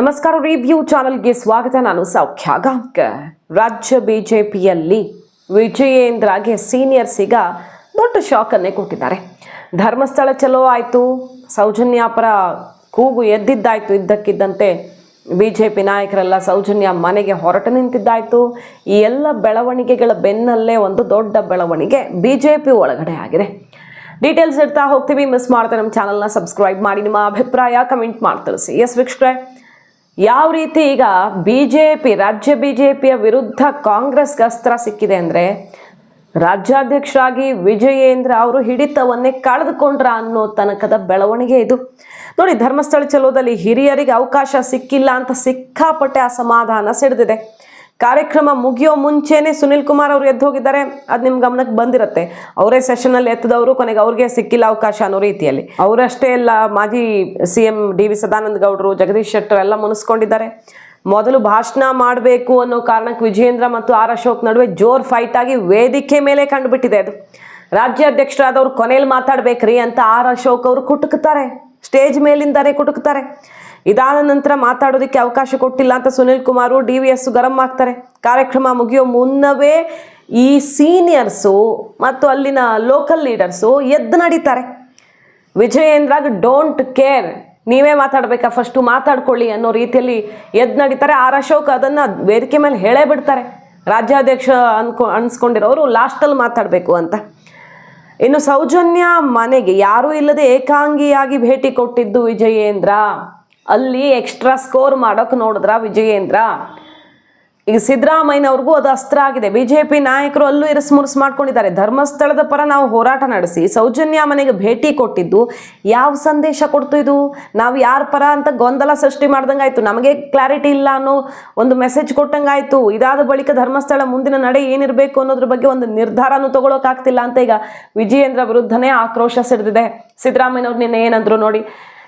ನಮಸ್ಕಾರ ರಿವ್ಯೂ ಚಾನಲ್ಗೆ ಸ್ವಾಗತ. ನಾನು ಸೌಖ್ಯ ಗಾಂವ್ಕರ್ ರಾಜ್ಯ ಬಿಜೆಪಿಯಲ್ಲಿ ವಿಜಯೇಂದ್ರಗೆ ಸೀನಿಯರ್ಸ್ ಈಗ ದೊಡ್ಡ ಶಾಕ್ ಅನ್ನೇ ಕೊಟ್ಟಿದ್ದಾರೆ. ಧರ್ಮಸ್ಥಳ ಚಲೋ ಆಯಿತು. ಸೌಜನ್ಯ ಪರ ಕೂಗು ಎದ್ದಿದ್ದಾಯ್ತು ಇದ್ದಕ್ಕಿದ್ದಂತೆ ಬಿ ಜೆ ಪಿ ನಾಯಕರೆಲ್ಲ ಸೌಜನ್ಯ ಮನೆಗೆ ಹೊರಟು ನಿಂತಿದ್ದಾಯ್ತು. ಈ ಎಲ್ಲ ಬೆಳವಣಿಗೆಗಳ ಬೆನ್ನಲ್ಲೇ ಒಂದು ದೊಡ್ಡ ಬೆಳವಣಿಗೆ ಬಿ ಜೆ ಪಿ ಒಳಗಡೆ ಆಗಿದೆ. ಡೀಟೇಲ್ಸ್ ಇಡ್ತಾ ಹೋಗ್ತೀವಿ. ಮಿಸ್ ಮಾಡ್ತಾ ನಮ್ಮ ಚಾನಲ್ನ ಸಬ್ಸ್ಕ್ರೈಬ್ ಮಾಡಿ. ನಿಮ್ಮ ಅಭಿಪ್ರಾಯ ಕಮೆಂಟ್ ಮಾಡಿ ತಿಳಿಸಿ. ಎಸ್ ವೀಕ್ಷಕರೇ ಯಾವ ರೀತಿ ಈಗ ಬಿ ಜೆ ಪಿ ರಾಜ್ಯ ಬಿ ಜೆ ಪಿಯ ವಿರುದ್ಧ ಕಾಂಗ್ರೆಸ್ಗೆ ಅಸ್ತ್ರ ಸಿಕ್ಕಿದೆ ಅಂದರೆ ರಾಜ್ಯಾಧ್ಯಕ್ಷರಾಗಿ ವಿಜಯೇಂದ್ರ ಅವರು ಹಿಡಿತವನ್ನೇ ಕಳೆದುಕೊಂಡ್ರ ಅನ್ನೋ ತನಕದ ಬೆಳವಣಿಗೆ ಇದು. ನೋಡಿ, ಧರ್ಮಸ್ಥಳ ಚಲೋದಲ್ಲಿ ಹಿರಿಯರಿಗೆ ಅವಕಾಶ ಸಿಕ್ಕಿಲ್ಲ ಅಂತ ಸಿಕ್ಕಾಪಟ್ಟೆ ಅಸಮಾಧಾನ ಸಿಡಿದಿದೆ. ಕಾರ್ಯಕ್ರಮ ಮುಗಿಯೋ ಮುಂಚೆನೆ ಸುನಿಲ್ ಕುಮಾರ್ ಅವರು ಎದ್ದು ಹೋಗಿದ್ದಾರೆ ಅದು ನಿಮ್ಮ ಗಮನಕ್ಕೆ ಬಂದಿರುತ್ತೆ. ಅವರೇ ಸೆಷನಲ್ಲಿ ಎತ್ತದವರು, ಕೊನೆಗೆ ಅವ್ರಿಗೆ ಸಿಕ್ಕಿಲ್ಲ ಅವಕಾಶ ಅನ್ನೋ ರೀತಿಯಲ್ಲಿ. ಅವರಷ್ಟೇ ಎಲ್ಲ ಮಾಜಿ C M D V Sadananda ಗೌಡರು, ಜಗದೀಶ್ ಶೆಟ್ಟರ್ ಎಲ್ಲ ಮುನಿಸ್ಕೊಂಡಿದ್ದಾರೆ. ಮೊದಲು ಭಾಷಣ ಮಾಡಬೇಕು ಅನ್ನೋ ಕಾರಣಕ್ಕೆ ವಿಜೇಂದ್ರ ಮತ್ತು ಆರ್ ಅಶೋಕ್ ನಡುವೆ ಜೋರ್ ಫೈಟ್ ಆಗಿ ವೇದಿಕೆ ಮೇಲೆ ಕಂಡುಬಿಟ್ಟಿದೆ ಅದು. ರಾಜ್ಯಾಧ್ಯಕ್ಷರಾದವ್ರು ಕೊನೆಯಲ್ಲಿ ಮಾತಾಡ್ಬೇಕ್ರಿ ಅಂತ ಆರ್ ಅಶೋಕ್ ಅವರು ಕುಟುಕ್ತಾರೆ ಸ್ಟೇಜ್ ಮೇಲಿಂದಾರೆ ಕುಟುಕ್ತಾರೆ ಇದಾದ ನಂತರ ಮಾತಾಡೋದಕ್ಕೆ ಅವಕಾಶ ಕೊಟ್ಟಿಲ್ಲ ಅಂತ Sunil Kumar D V S ಗರಂ ಆಗ್ತಾರೆ. ಕಾರ್ಯಕ್ರಮ ಮುಗಿಯೋ ಮುನ್ನವೇ ಈ ಸೀನಿಯರ್ಸು ಮತ್ತು ಅಲ್ಲಿನ ಲೋಕಲ್ ಲೀಡರ್ಸು ಎದ್ದು ನಡೀತಾರೆ. ವಿಜಯೇಂದ್ರಾಗ ಡೋಂಟ್ ಕೇರ್ ನೀವೇ ಮಾತಾಡಬೇಕಾ? ಫಸ್ಟು ಮಾತಾಡ್ಕೊಳ್ಳಿ ಅನ್ನೋ ರೀತಿಯಲ್ಲಿ ಎದ್ದು ನಡೀತಾರೆ. ಆರ್ ಅಶೋಕ್ ಅದನ್ನು ವೇದಿಕೆ ಮೇಲೆ ಹೇಳೇ ಬಿಡ್ತಾರೆ. ರಾಜ್ಯಾಧ್ಯಕ್ಷ ಅನ್ಕೊ, ಅನ್ಸ್ಕೊಂಡಿರೋರು ಲಾಸ್ಟಲ್ಲಿ ಮಾತಾಡಬೇಕು ಅಂತ. ಇನ್ನು ಸೌಜನ್ಯ ಮನೆಗೆ ಯಾರೂ ಇಲ್ಲದೆ ಏಕಾಂಗಿಯಾಗಿ ಭೇಟಿ ಕೊಟ್ಟಿದ್ದು ವಿಜಯೇಂದ್ರ. ಅಲ್ಲಿ ಎಕ್ಸ್ಟ್ರಾ ಸ್ಕೋರ್ ಮಾಡೋಕೆ ನೋಡಿದ್ರ ವಿಜಯೇಂದ್ರ? ಈಗ ಸಿದ್ದರಾಮಯ್ಯನವ್ರಿಗೂ ಅದು ಅಸ್ತ್ರ ಆಗಿದೆ. ಬಿಜೆಪಿ ನಾಯಕರು ಅಲ್ಲೂ ಇರಸ್ ಮುರ್ಸ್ ಮಾಡ್ಕೊಂಡಿದ್ದಾರೆ. ಧರ್ಮಸ್ಥಳದ ಪರ ನಾವು ಹೋರಾಟ ನಡೆಸಿ, ಸೌಜನ್ಯ ಮನೆಗೆ ಭೇಟಿ ಕೊಟ್ಟಿದ್ದು, ಯಾವ ಸಂದೇಶ ಕೊಡ್ತು ಇದು? ನಾವು ಯಾರ ಪರ ಅಂತ ಗೊಂದಲ ಸೃಷ್ಟಿ ಮಾಡ್ದಂಗಾಯ್ತು. ನಮಗೆ ಕ್ಲಾರಿಟಿ ಇಲ್ಲ ಅನ್ನೋ ಒಂದು ಮೆಸೇಜ್ ಕೊಟ್ಟಂಗಾಯ್ತು. ಇದಾದ ಬಳಿಕ ಧರ್ಮಸ್ಥಳ ಮುಂದಿನ ನಡೆ ಏನಿರಬೇಕು ಅನ್ನೋದ್ರ ಬಗ್ಗೆ ಒಂದು ನಿರ್ಧಾರನೂ ತಗೊಳೋಕಾಗ್ತಿಲ್ಲ ಅಂತ ಈಗ ವಿಜಯೇಂದ್ರ ವಿರುದ್ಧನೇ ಆಕ್ರೋಶ ಸಿಡಿದಿದೆ. ಸಿದ್ದರಾಮಯ್ಯನವ್ರು ನಿನ್ನೆ ಏನಂದ್ರು ನೋಡಿ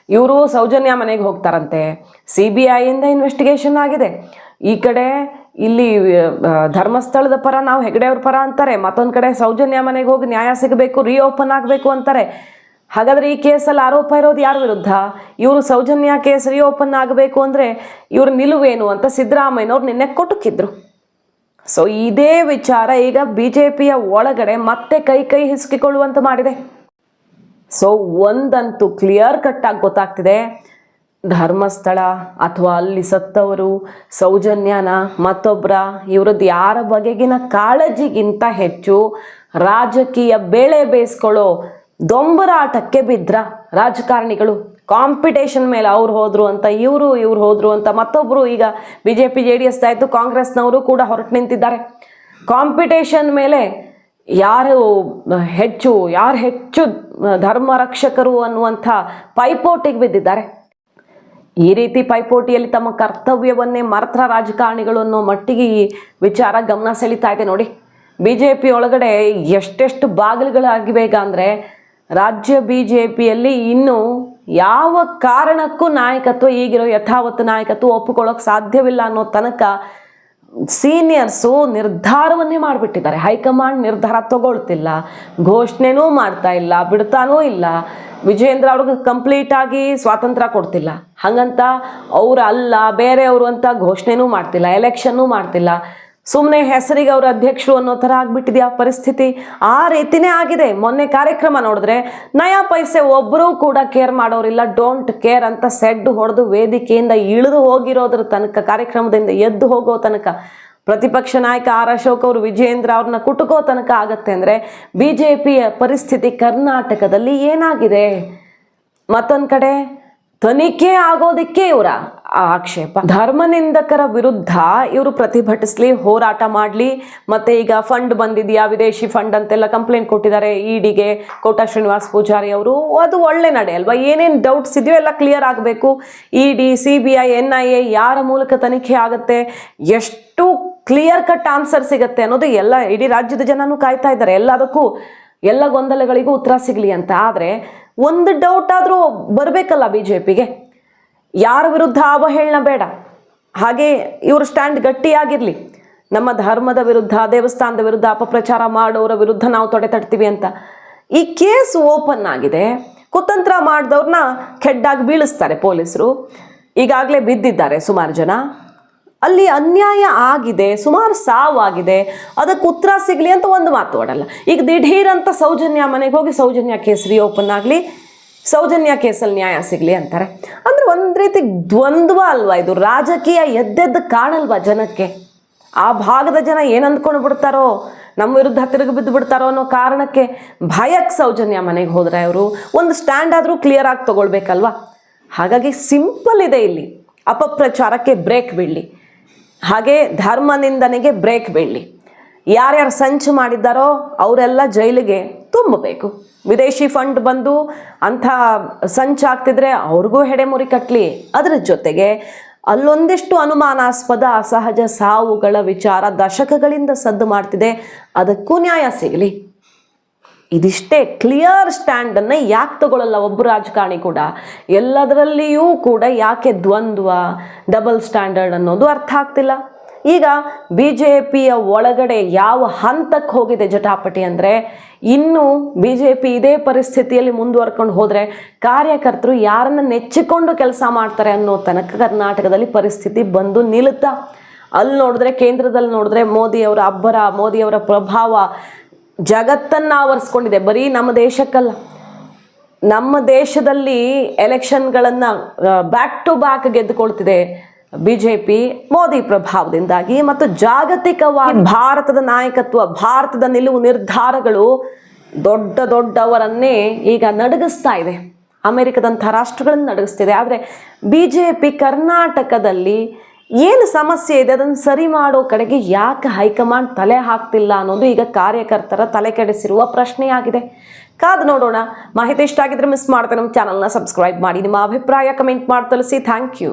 ಇವರು ಸೌಜನ್ಯ ಮನೆಗೆ ಹೋಗ್ತಾರಂತೆ. ಸಿ ಬಿ ಐಯಿಂದ ಇನ್ವೆಸ್ಟಿಗೇಷನ್ ಆಗಿದೆ. ಈ ಕಡೆ ಇಲ್ಲಿ ಧರ್ಮಸ್ಥಳದ ಪರ ನಾವು ಹೆಗಡೆಯವ್ರ ಪರ ಅಂತಾರೆ. ಮತ್ತೊಂದು ಕಡೆ ಸೌಜನ್ಯ ಮನೆಗೆ ಹೋಗಿ ನ್ಯಾಯ ಸಿಗಬೇಕು ರೀಓಪನ್ ಆಗಬೇಕು ಅಂತಾರೆ. ಹಾಗಾದರೆ ಈ ಕೇಸಲ್ಲಿ ಆರೋಪ ಇರೋದು ಯಾರ ವಿರುದ್ಧ? ಇವರು ಸೌಜನ್ಯ ಕೇಸ್ ರೀಓಪನ್ ಆಗಬೇಕು ಅಂದರೆ ಇವ್ರ ನಿಲುವೇನು ಅಂತ ಸಿದ್ದರಾಮಯ್ಯನವ್ರು ನಿನ್ನೆ ಕೊಟ್ಟುಕಿದ್ರು. ಸೊ ಇದೇ ವಿಚಾರ ಈಗ ಬಿ ಜೆ ಪಿಯ ಒಳಗಡೆ ಮತ್ತೆ ಕೈ ಕೈ ಹಿಸುಕಿಕೊಳ್ಳುವಂತೆ ಮಾಡಿದೆ. ಸೊ ಒಂದಂತೂ ಕ್ಲಿಯರ್ ಕಟ್ ಆಗಿ ಗೊತ್ತಾಗ್ತಿದೆ. ಧರ್ಮಸ್ಥಳ ಅಥವಾ ಅಲ್ಲಿ ಸತ್ತವರು, ಸೌಜನ್ಯನ ಮತ್ತೊಬ್ಬರ ಇವ್ರದ್ದು ಯಾರ ಬಗೆಗಿನ ಕಾಳಜಿಗಿಂತ ಹೆಚ್ಚು ರಾಜಕೀಯ ಬೇಳೆ ಬೇಯಿಸ್ಕೊಳ್ಳೋ ದೊಂಬರಾಟಕ್ಕೆ ಬಿದ್ರ ರಾಜಕಾರಣಿಗಳು. ಕಾಂಪಿಟೇಷನ್ ಮೇಲೆ ಅವ್ರು ಹೋದ್ರು ಅಂತ, ಇವರು ಇವ್ರು ಹೋದ್ರು ಅಂತ ಮತ್ತೊಬ್ಬರು ಈಗ B J P J D S ಆಯಿತು ಕಾಂಗ್ರೆಸ್ನವರು ಕೂಡ ಹೊರಟು ನಿಂತಿದ್ದಾರೆ. ಕಾಂಪಿಟೇಷನ್ ಮೇಲೆ ಯಾರು ಹೆಚ್ಚು ಯಾರು ಹೆಚ್ಚು ಧರ್ಮ ರಕ್ಷಕರು ಅನ್ನುವಂಥ ಪೈಪೋಟಿಗೆ ಬಿದ್ದಿದ್ದಾರೆ. ಈ ರೀತಿ ಪೈಪೋಟಿಯಲ್ಲಿ ತಮ್ಮ ಕರ್ತವ್ಯವನ್ನೇ ಮರ್ತ್ರ ರಾಜಕಾರಣಿಗಳು ಅನ್ನೋ ಮಟ್ಟಿಗೆ ಈ ವಿಚಾರ ಗಮನ ಸೆಳೀತಾ ಇದೆ ನೋಡಿ. ಬಿ ಜೆ ಪಿ ಒಳಗಡೆ ಎಷ್ಟೆಷ್ಟು ಬಾಗಿಲುಗಳಾಗಿವೆ ಈಗ ಅಂದರೆ ರಾಜ್ಯ ಬಿ ಜೆ ಪಿಯಲ್ಲಿ ಇನ್ನೂ ಯಾವ ಕಾರಣಕ್ಕೂ ನಾಯಕತ್ವ ಈಗಿರೋ ಯಥಾವತ್ತು ನಾಯಕತ್ವ ಒಪ್ಪಿಕೊಳ್ಳೋಕೆ ಸಾಧ್ಯವಿಲ್ಲ ಅನ್ನೋ ತನಕ ಸೀನಿಯರ್ಸು ನಿರ್ಧಾರವನ್ನೇ ಮಾಡಿಬಿಟ್ಟಿದ್ದಾರೆ. ಹೈಕಮಾಂಡ್ ನಿರ್ಧಾರ ತಗೊಳ್ತಿಲ್ಲ. ಘೋಷಣೆನೂ ಮಾಡ್ತಾ ಇಲ್ಲ, ಬಿಡ್ತಾನೂ ಇಲ್ಲ. ವಿಜಯೇಂದ್ರ ಅವ್ರಿಗೆ ಕಂಪ್ಲೀಟ್ ಆಗಿ ಸ್ವಾತಂತ್ರ್ಯ ಕೊಡ್ತಿಲ್ಲ. ಹಾಗಂತ ಅವ್ರು ಅಲ್ಲ, ಬೇರೆಯವರು ಅಂತ ಘೋಷಣೆನೂ ಮಾಡ್ತಿಲ್ಲ, ಎಲೆಕ್ಷನ್ನೂ ಮಾಡ್ತಿಲ್ಲ. ಸುಮ್ಮನೆ ಹೆಸರಿಗೆ ಅವರು ಅಧ್ಯಕ್ಷರು ಅನ್ನೋ ಥರ ಆಗ್ಬಿಟ್ಟಿದೆಯಾ ಪರಿಸ್ಥಿತಿ. ಆ ರೀತಿನೇ ಆಗಿದೆ. ಮೊನ್ನೆ ಕಾರ್ಯಕ್ರಮ ನೋಡಿದ್ರೆ, ನಯಾ ಪೈಸೆ ಒಬ್ಬರೂ ಕೂಡ ಕೇರ್ ಮಾಡೋರಿಲ್ಲ ಡೋಂಟ್ ಕೇರ್ ಅಂತ ಸೆಡ್ ಹೊಡೆದು ವೇದಿಕೆಯಿಂದ ಇಳಿದು ಹೋಗಿರೋದ್ರ ತನಕ, ಕಾರ್ಯಕ್ರಮದಿಂದ ಎದ್ದು ಹೋಗೋ ತನಕ. ಪ್ರತಿಪಕ್ಷ ನಾಯಕ ಆರ್ ಅಶೋಕ್ ಅವರು ವಿಜಯೇಂದ್ರ ಅವ್ರನ್ನ ಕುಟುಕೋ ತನಕ ಆಗತ್ತೆ ಅಂದರೆ ಬಿ ಪರಿಸ್ಥಿತಿ ಕರ್ನಾಟಕದಲ್ಲಿ ಏನಾಗಿದೆ? ಮತ್ತೊಂದು ಕಡೆ ತನಿಖೆ ಆಗೋದಕ್ಕೆ ಇವರ ಆಕ್ಷೇಪ. ಧರ್ಮನಿಂದಕರ ವಿರುದ್ಧ ಇವರು ಪ್ರತಿಭಟಿಸ್ಲಿ, ಹೋರಾಟ ಮಾಡಲಿ. ಮತ್ತೆ ಈಗ ಫಂಡ್ ಬಂದಿದೆಯಾ, ವಿದೇಶಿ ಫಂಡ್ ಅಂತೆಲ್ಲ ಕಂಪ್ಲೇಂಟ್ ಕೊಟ್ಟಿದ್ದಾರೆ ಇಡಿಗೆ ಕೋಟಾ ಶ್ರೀನಿವಾಸ್ ಪೂಜಾರಿ ಅವರು. ಅದು ಒಳ್ಳೆ ನಡೆ ಅಲ್ವಾ? ಏನೇನು ಡೌಟ್ಸ್ ಇದೆಯೋ ಎಲ್ಲ ಕ್ಲಿಯರ್ ಆಗಬೇಕು. E D C B I N I A ಯಾರ ಮೂಲಕ ತನಿಖೆ ಆಗುತ್ತೆ? ಎಷ್ಟು ಕ್ಲಿಯರ್ ಕಟ್ ಆನ್ಸರ್ ಸಿಗುತ್ತೆ ಅನ್ನೋದು ಎಲ್ಲ ಇಡೀ ರಾಜ್ಯದ ಜನನೂ ಕಾಯ್ತಾ ಇದ್ದಾರೆ. ಎಲ್ಲದಕ್ಕೂ, ಎಲ್ಲ ಗೊಂದಲಗಳಿಗೂ ಉತ್ತರ ಸಿಗಲಿ ಅಂತ. ಆದರೆ ಒಂದು ಡೌಟ್ ಆದರೂ ಬರಬೇಕಲ್ಲ ಬಿ ಜೆ ಪಿಗೆ ಯಾರ ವಿರುದ್ಧ ಅವಹೇಳನ ಬೇಡ. ಹಾಗೆ ಇವ್ರ ಸ್ಟ್ಯಾಂಡ್ ಗಟ್ಟಿಯಾಗಿರಲಿ. ನಮ್ಮ ಧರ್ಮದ ವಿರುದ್ಧ, ದೇವಸ್ಥಾನದ ವಿರುದ್ಧ ಅಪಪ್ರಚಾರ ಮಾಡೋರ ವಿರುದ್ಧ ನಾವು ತೊಡೆ ತಡ್ತೀವಿ ಅಂತ. ಈ ಕೇಸ್ ಓಪನ್ ಆಗಿದೆ. ಕುತಂತ್ರ ಮಾಡಿದವ್ರನ್ನ ಕೆಡ್ಡಾಗಿ ಬೀಳಿಸ್ತಾರೆ ಪೊಲೀಸರು. ಈಗಾಗಲೇ ಬಿದ್ದಿದ್ದಾರೆ ಸುಮಾರು ಜನ. ಅಲ್ಲಿ ಅನ್ಯಾಯ ಆಗಿದೆ, ಸುಮಾರು ಸಾವಾಗಿದೆ, ಅದಕ್ಕೆ ಉತ್ತರ ಸಿಗಲಿ ಅಂತ ಒಂದು ಮಾತು ಆಡಲ್ಲ ಈಗ ದಿಢೀರ್ ಅಂತ ಸೌಜನ್ಯ ಮನೆಗೆ ಹೋಗಿ ಸೌಜನ್ಯ ಕೇಸ್ ಓಪನ್ ಆಗಲಿ, ಸೌಜನ್ಯ ಕೇಸಲ್ಲಿ ನ್ಯಾಯ ಸಿಗಲಿ ಅಂತಾರೆ. ಅಂದರೆ ಒಂದು ರೀತಿ ದ್ವಂದ್ವ ಅಲ್ವಾ ಇದು? ರಾಜಕೀಯ ಎದ್ದೆದ್ದು ಕಾಣಲ್ವಾ ಜನಕ್ಕೆ? ಆ ಭಾಗದ ಜನ ಏನು ಅಂದ್ಕೊಂಡು ಬಿಡ್ತಾರೋ, ನಮ್ಮ ವಿರುದ್ಧ ತಿರುಗಿ ಬಿದ್ದು ಬಿಡ್ತಾರೋ ಅನ್ನೋ ಕಾರಣಕ್ಕೆ ಭಯಕ್ಕೆ ಸೌಜನ್ಯ ಮನೆಗೆ ಹೋದರೆ ಅವರು. ಒಂದು ಸ್ಟ್ಯಾಂಡ್ ಆದರೂ ಕ್ಲಿಯರ್ ಆಗಿ ತಗೊಳ್ಬೇಕಲ್ವಾ? ಹಾಗಾಗಿ ಸಿಂಪಲ್ ಇದೆ ಇಲ್ಲಿ. ಅಪಪ್ರಚಾರಕ್ಕೆ ಬ್ರೇಕ್ ಬೀಳಲಿ ಹಾಗೆ ಧರ್ಮ ನಿಂದನೆಗೆ ಬ್ರೇಕ್ ಬೀಳಲಿ. ಯಾರ್ಯಾರು ಸಂಚು ಮಾಡಿದ್ದಾರೋ ಅವರೆಲ್ಲ ಜೈಲಿಗೆ ತುಂಬಬೇಕು. ವಿದೇಶಿ ಫಂಡ್ ಬಂದು ಅಂಥ ಸಂಚಾಗ್ತಿದ್ರೆ ಅವ್ರಿಗೂ ಹೆಡೆಮುರಿ ಕಟ್ಟಲಿ ಅದರ ಜೊತೆಗೆ ಅಲ್ಲೊಂದಿಷ್ಟು ಅನುಮಾನಾಸ್ಪದ ಅಸಹಜ ಸಾವುಗಳ ವಿಚಾರ ದಶಕಗಳಿಂದ ಸದ್ದು ಮಾಡ್ತಿದೆ. ಅದಕ್ಕೂ ನ್ಯಾಯ ಸಿಗಲಿ. ಇದಿಷ್ಟೇ ಕ್ಲಿಯರ್ ಸ್ಟ್ಯಾಂಡನ್ನು ಯಾಕೆ ತಗೊಳ್ಳಲ್ಲ ಒಬ್ಬ ರಾಜಕಾರಣಿ ಕೂಡ? ಎಲ್ಲದರಲ್ಲಿಯೂ ಕೂಡ ಯಾಕೆ ದ್ವಂದ್ವ ಡಬಲ್ ಸ್ಟ್ಯಾಂಡರ್ಡ್ ಅನ್ನೋದು ಅರ್ಥ ಆಗ್ತಿಲ್ಲ. ಈಗ ಬಿ ಜೆ ಪಿಯ ಒಳಗಡೆ ಯಾವ ಹಂತಕ್ಕೆ ಹೋಗಿದೆ ಜಟಾಪಟಿ ಅಂದರೆ, ಇನ್ನು ಬಿ ಜೆ ಪಿ ಇದೇ ಪರಿಸ್ಥಿತಿಯಲ್ಲಿ ಮುಂದುವರ್ಕೊಂಡು ಹೋದರೆ ಕಾರ್ಯಕರ್ತರು ಯಾರನ್ನು ನೆಚ್ಚಿಕೊಂಡು ಕೆಲಸ ಮಾಡ್ತಾರೆ ಅನ್ನೋ ತನಕ ಕರ್ನಾಟಕದಲ್ಲಿ ಪರಿಸ್ಥಿತಿ ಬಂದು ನಿಲ್ಲುತ್ತಾ? ಅಲ್ಲಿ ನೋಡಿದ್ರೆ ಕೇಂದ್ರದಲ್ಲಿ ನೋಡಿದ್ರೆ ಮೋದಿಯವರ ಅಬ್ಬರ, ಮೋದಿಯವರ ಪ್ರಭಾವ ಜಗತ್ತನ್ನು ಆವರಿಸ್ಕೊಂಡಿದೆ. ಬರೀ ನಮ್ಮ ದೇಶಕ್ಕಲ್ಲ. ನಮ್ಮ ದೇಶದಲ್ಲಿ ಎಲೆಕ್ಷನ್ಗಳನ್ನು ಬ್ಯಾಕ್ ಟು ಬ್ಯಾಕ್ ಗೆದ್ದುಕೊಳ್ತಿದೆ ಬಿ ಜೆ ಪಿ ಮೋದಿ ಪ್ರಭಾವದಿಂದಾಗಿ ಮತ್ತು ಜಾಗತಿಕವಾಗಿ ಭಾರತದ ನಾಯಕತ್ವ, ಭಾರತದ ನಿಲುವು ನಿರ್ಧಾರಗಳು ದೊಡ್ಡ ದೊಡ್ಡವರನ್ನೇ ಈಗ ನಡಗಿಸ್ತಾ ಇದೆ. ಅಮೆರಿಕದಂಥ ರಾಷ್ಟ್ರಗಳನ್ನು ನಡಗಿಸ್ತಿದೆ. ಆದರೆ ಬಿ ಜೆ ಪಿ ಕರ್ನಾಟಕದಲ್ಲಿ ಏನು ಸಮಸ್ಯೆ ಇದೆ? ಅದನ್ನು ಸರಿ ಮಾಡೋ ಕಡೆಗೆ ಯಾಕೆ ಹೈಕಮಾಂಡ್ ತಲೆ ಹಾಕ್ತಿಲ್ಲ ಅನ್ನೋದು ಈಗ ಕಾರ್ಯಕರ್ತರ ತಲೆ ಕೆಡಿಸಿರುವ ಪ್ರಶ್ನೆಯಾಗಿದೆ. ಕಾದು ನೋಡೋಣ. ಮಾಹಿತಿ ಇಷ್ಟ ಆಗಿದ್ರೆ ಮಿಸ್ ಮಾಡ್ತಾರೆ ನಮ್ಮ ಚಾನಲ್ನ ಸಬ್ಸ್ಕ್ರೈಬ್ ಮಾಡಿ. ನಿಮ್ಮ ಅಭಿಪ್ರಾಯ ಕಮೆಂಟ್ ಮಾಡಿ ತಿಳಿಸಿ. Thank you.